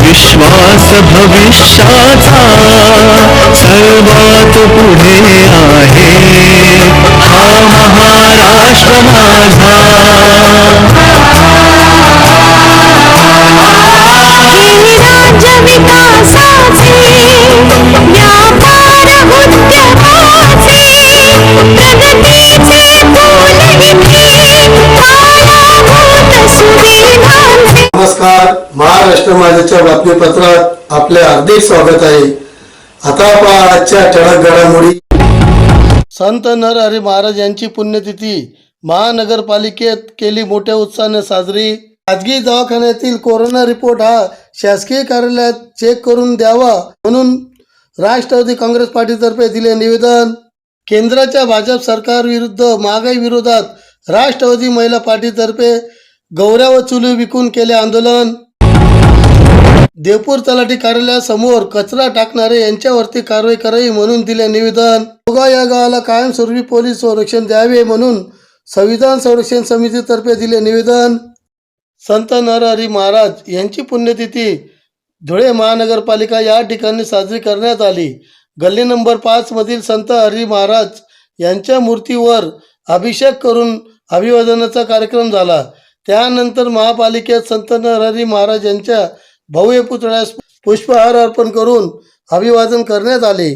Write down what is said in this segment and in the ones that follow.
विश्वास भविष्याचा सर्वात पुढे आहे. हा महाराष्ट्र माझा. महाराष्ट्र माझ्याच्या बातमीपत्रात आपले हार्दिक स्वागत आहे. आता पहा आजच्या ठळक घडामोडी. संत नरहरी महाराज यांची पुण्यतिथी महानगरपालिकेत केली मोठ्या उत्साहाने साजरी. खाजगी दवाखान्यातील कोरोना रिपोर्ट हा शासकीय कार्यालयात चेक करून द्यावा म्हणून राष्ट्रवादी काँग्रेस पार्टीतर्फे दिले निवेदन. केंद्राच्या भाजप सरकार विरुद्ध महागाई विरोधात राष्ट्रवादी महिला पार्टीतर्फे गौऱ्या व चुली विकून केले आंदोलन. देवपूर तलाठी कार्यालयासमोर कचरा टाकणारे यांच्यावरती कारवाई करावी म्हणून दिले निवेदन. दोघा या गावाला कायमस्वरूपी पोलीस संरक्षण द्यावे म्हणून संविधान संरक्षण समितीतर्फे दिले निवेदन. संत नरहरी महाराज यांची पुण्यतिथी धुळे महानगरपालिका या ठिकाणी साजरी करण्यात आली. गल्ली नंबर पाचमधील संत हरी महाराज यांच्या मूर्तीवर अभिषेक करून अभिवादनाचा कार्यक्रम झाला. त्यानंतर महापालिकेत संत नरहरी महाराज यांच्या भव्य पुतळ्यास पुष्पहार अर्पण करून अभिवादन करण्यात आले.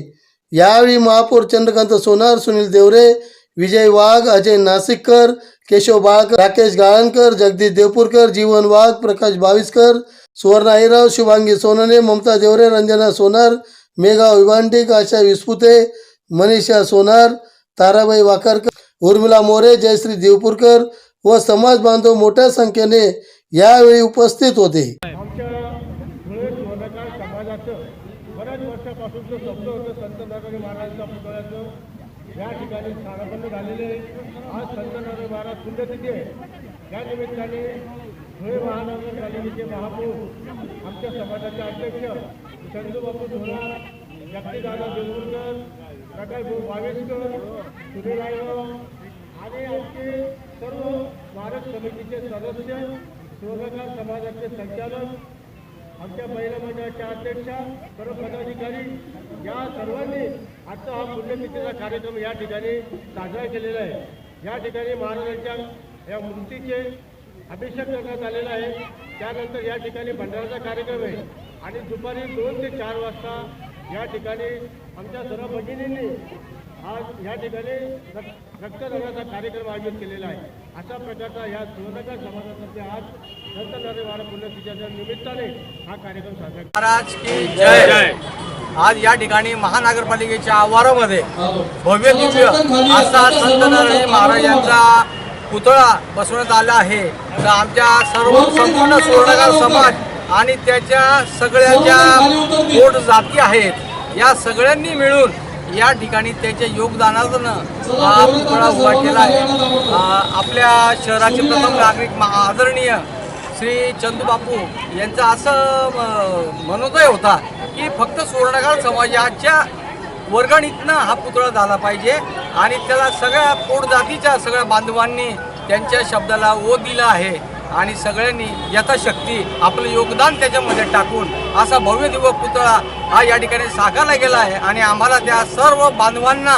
यावेळी महापौर चंद्रकांत सोनार सुनील देवरे विजय वाघ अजय नाशिककर केशव बाळकर राकेश गाळणकर जगदीश देवपूरकर जीवन वाघ प्रकाश बाविस्कर सुवर्णा हिराव शुभांगी सोनने ममता देवरे रंजना सोनार मेघा विभांडिक आशा विस्पुते मनीषा सोनार ताराबाई वाकरकर उर्मिला मोरे जयश्री देवपूरकर व समाज बांधव मोठ्या संख्येने यावेळी उपस्थित होते आमच्या धुळे सुवर्णकाळ समाजाचं बऱ्याच वर्षापासूनचं स्वप्न होतं संत नरहरी महाराजांच्या पुतळ्याचं या ठिकाणी स्थानापन्न झालेले आहे. आज संत नरहरी महाराज पुण्यतिथी आहे या निमित्ताने धुळे महानगरपालिकेचे महापौर आमच्या समाजाचे अध्यक्ष चंदूबाबू धोरा जगदीदादा देवूरकर प्रकाशभाऊ भाऊ वावेसकर सुनील आणि आमचे सर्व स्मारक समितीचे सदस्य शिवगंगा समाजाचे संचालक आमच्या महिला मंडळाच्या अध्यक्षा सर्व पदाधिकारी या सर्वांनी आजचा हा पुण्यतिथीचा कार्यक्रम या ठिकाणी साजरा केलेला आहे. या ठिकाणी महाराजांच्या या मूर्तीचे अभिषेक करण्यात आलेला आहे. त्यानंतर या ठिकाणी भंडाराचा कार्यक्रम आहे. आणि दुपारी दोन ते चार वाजता या ठिकाणी आमच्या सर्व भगिनींनी आज या ठिकाणी रक्तदानाचा कार्यक्रम आयोजित केलेला आहे. अशा प्रकारचा या सुवर्णकर समाजातर्फे आज संत नरेवार पुण्यतिथीच्या निमित्ताने हा कार्यक्रम साजरा महाराज की जय. आज या ठिकाणी महानगरपालिकेच्या आवारामध्ये भव्य दिव्य असा संत नारायण महाराज यांचा पुतळा बसवण्यात आला आहे. तर आमच्या सर्व संपूर्ण सुवर्णकार समाज आणि त्याच्या सगळ्या ज्या पोट जाती आहेत या सगळ्यांनी मिळून या ठिकाणी त्याच्या योगदानातून हा पुतळा उभा केला आहे. आपल्या शहराचे प्रथम नागरिक आदरणीय श्री चंदूबापू यांचा असं मनोदय होता की फक्त सुवर्णकाळ समाजाच्या वर्गणीतनं हा पुतळा झाला पाहिजे आणि त्याला सगळ्या पोट जातीच्या सगळ्या बांधवांनी त्यांच्या शब्दाला ओ दिला आहे. आणि सगळ्यांनी यथाशक्ती आपलं योगदान त्याच्यामध्ये टाकून असा भव्य दिव पुतळा हा या ठिकाणी साकारला गेला आहे. आणि आम्हाला त्या सर्व बांधवांना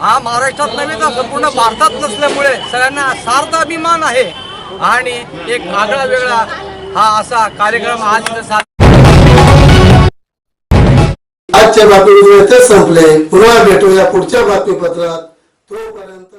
हा महाराष्ट्रात नव्हे तर संपूर्ण भारतात नसल्यामुळे सगळ्यांना सार्थ अभिमान आहे. आणि एक आगळा वेगळा हा असा कार्यक्रम आज आजच्या बातमीपत्र संपले. पुन्हा भेटूया पुढच्या बातमीपत्रात. तोपर्यंत